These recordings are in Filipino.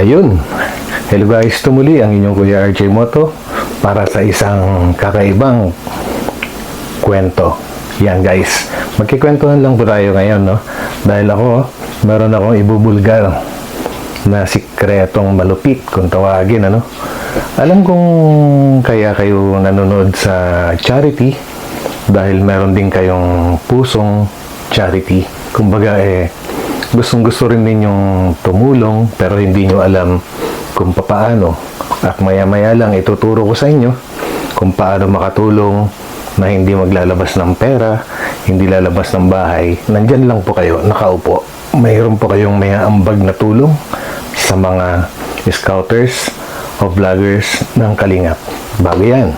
Ayun. Hello guys, tumuli ang inyong Kuya RJ Moto para sa isang kakaibang kwento. Yan guys, magkikwentuhan lang po tayo ngayon, no? Dahil ako, meron akong ibubulgar na sikretong malupit kung tawagin, ano? Alam kong kaya kayo nanonood sa charity dahil meron din kayong pusong charity. Kumbaga eh, gustong gusto rin ninyong tumulong pero hindi nyo alam kung papaano. At maya maya lang ituturo ko sa inyo kung paano makatulong na hindi maglalabas ng pera, hindi lalabas ng bahay. Nandyan lang po kayo, nakaupo. Mayroon po kayong may ambag na tulong sa mga scouters o vloggers ng Kalingap. Bago yan,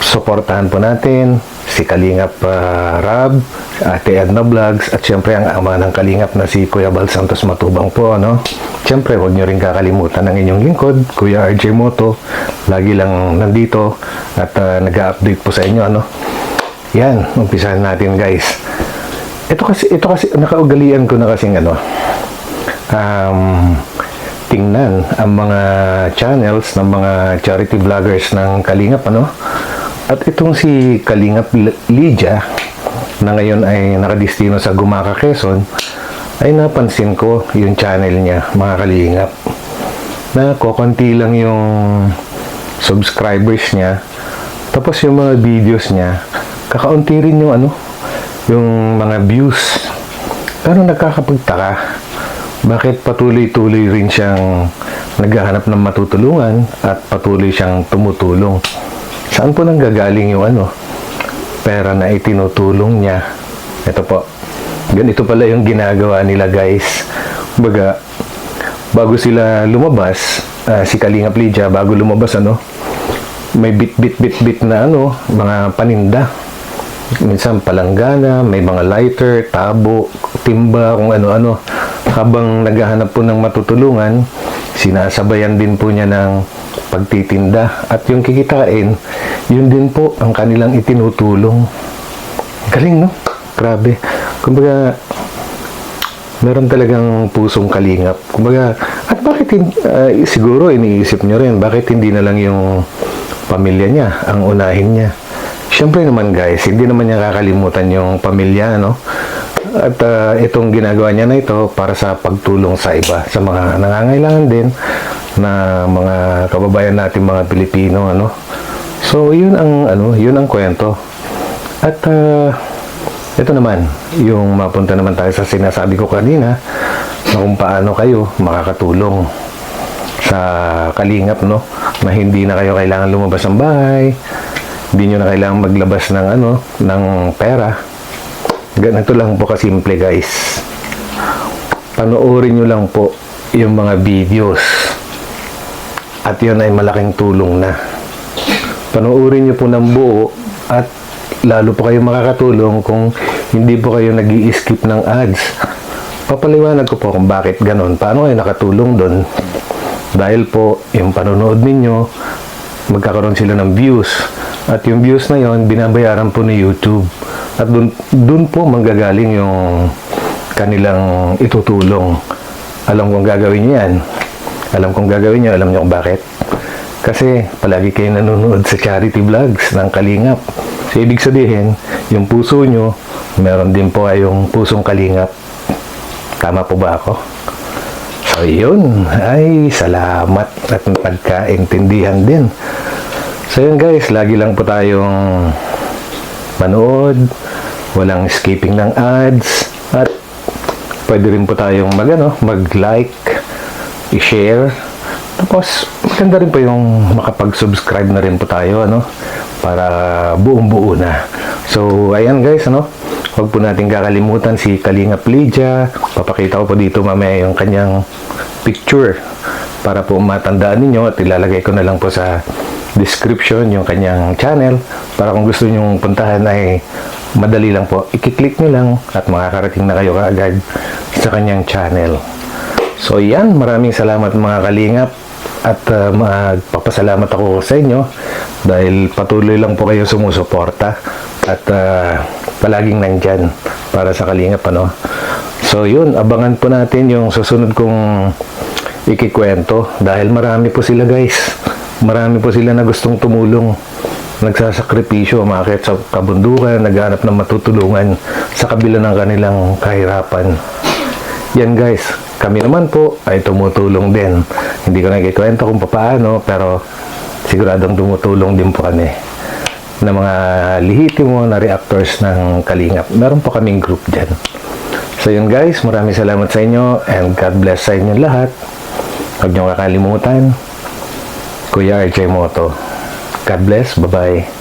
suportahan po natin si Kalingap ah, Rab, Ate Edna Vlogs, at syempre ang ama ng Kalingap na si Kuya Bal Santos Matubang po, ano? Syempre, huwag nyo rin kakalimutan ang inyong lingkod, Kuya RJ Moto. Lagi lang nandito at ah, nag-update po sa inyo, ano? Yan, umpisahan natin guys. Ito kasi, ito kasi, nakaugalian ko na kasing ano, um, tingnan ang mga channels ng mga charity vloggers ng Kalingap ano at itong si Kalingap Lydia na ngayon ay nakadistino sa Gumaka Quezon ay napansin ko yung channel niya mga Kalingap na kokonti lang yung subscribers niya tapos yung mga videos niya kakaunti rin yung ano yung mga views pero nagkakapagtaka bakit patuloy-tuloy rin siyang naghahanap ng matutulungan at patuloy siyang tumutulong. Saan po nang gagaling yung ano? Pera na itinutulong niya. Ito po. Ganito pala yung ginagawa nila guys. Baga, bago sila lumabas, ah, si Kalingap Lydia, bago lumabas ano, may bit-bit-bit-bit na ano, mga paninda. Minsan palanggana, may mga lighter, tabo, timba, kung ano-ano. Habang naghahanap po ng matutulungan, sinasabayan din po niya ng pagtitinda. At yung kikitain, yun din po ang kanilang itinutulong. Galing, no? Grabe. Kumbaga, meron talagang pusong kalingap. Kumbaga, at bakit, ah, siguro iniisip nyo rin, bakit hindi na lang yung pamilya niya ang unahin niya? Siyempre naman guys, hindi naman niya kakalimutan yung pamilya, no? At ah, itong ginagawa niya na ito para sa pagtulong sa iba, sa mga nangangailangan din na mga kababayan natin mga Pilipino, ano? So, yun ang ano, yun ang kwento. At ah, ito naman, yung mapunta naman tayo sa sinasabi ko kanina na kung paano kayo makakatulong sa kalingap, no? Na hindi na kayo kailangan lumabas ng bahay, hindi nyo na kailangan maglabas ng ano, ng pera. Ganito lang po kasimple guys. Panoorin nyo lang po yung mga videos. At yun ay malaking tulong na. Panoorin nyo po ng buo at lalo po kayo makakatulong kung hindi po kayo nag skip ng ads. Papaliwanag ko po kung bakit ganon. Paano kayo nakatulong doon? Dahil po, yung panonood ninyo, magkakaroon sila ng views. At yung views na yon binabayaran po ni YouTube. At dun, dun po manggagaling yung kanilang itutulong. Alam kong gagawin yan. Alam kong gagawin niyo, alam niyo kung bakit. Kasi palagi kayo nanonood sa charity vlogs ng Kalingap. So, ibig sabihin, yung puso nyo, meron din po kayong pusong Kalingap. Tama po ba ako? So, yun. Ay, salamat at pagkaintindihan din. So, yun guys. Lagi lang po tayong manood. Walang skipping ng ads. At pwede rin po tayong mag, ano, mag-like, i-share. Tapos, maganda rin po yung makapag-subscribe na rin po tayo, ano, para buong-buo na. So, ayan guys, ano, huwag po natin kakalimutan si Kalingap Lydia. Papakita ko po dito mamaya yung kanyang picture para po matandaan ninyo at ilalagay ko na lang po sa description yung kanyang channel para kung gusto nyong puntahan ay madali lang po. I-click nyo lang at makakarating na kayo kaagad sa kanyang channel. So yan, maraming salamat mga kalingap at uh, magpapasalamat ako sa inyo dahil patuloy lang po kayo sumusuporta at uh, palaging nandyan para sa kalingap ano. So yun, abangan po natin yung susunod kong ikikwento dahil marami po sila guys. Marami po sila na gustong tumulong. Nagsasakripisyo, umakit sa kabundukan, naghanap ng matutulungan sa kabila ng kanilang kahirapan. Yan guys, kami naman po ay tumutulong din. Hindi ko nagkikwento kung paano, pero siguradong tumutulong din po kami ng mga lihitimo na reactors ng Kalingap. Meron po kaming group dyan. So yun guys, maraming salamat sa inyo and God bless sa inyo lahat. Huwag niyo kakalimutan. Kuya RJ Moto. God bless. Bye-bye.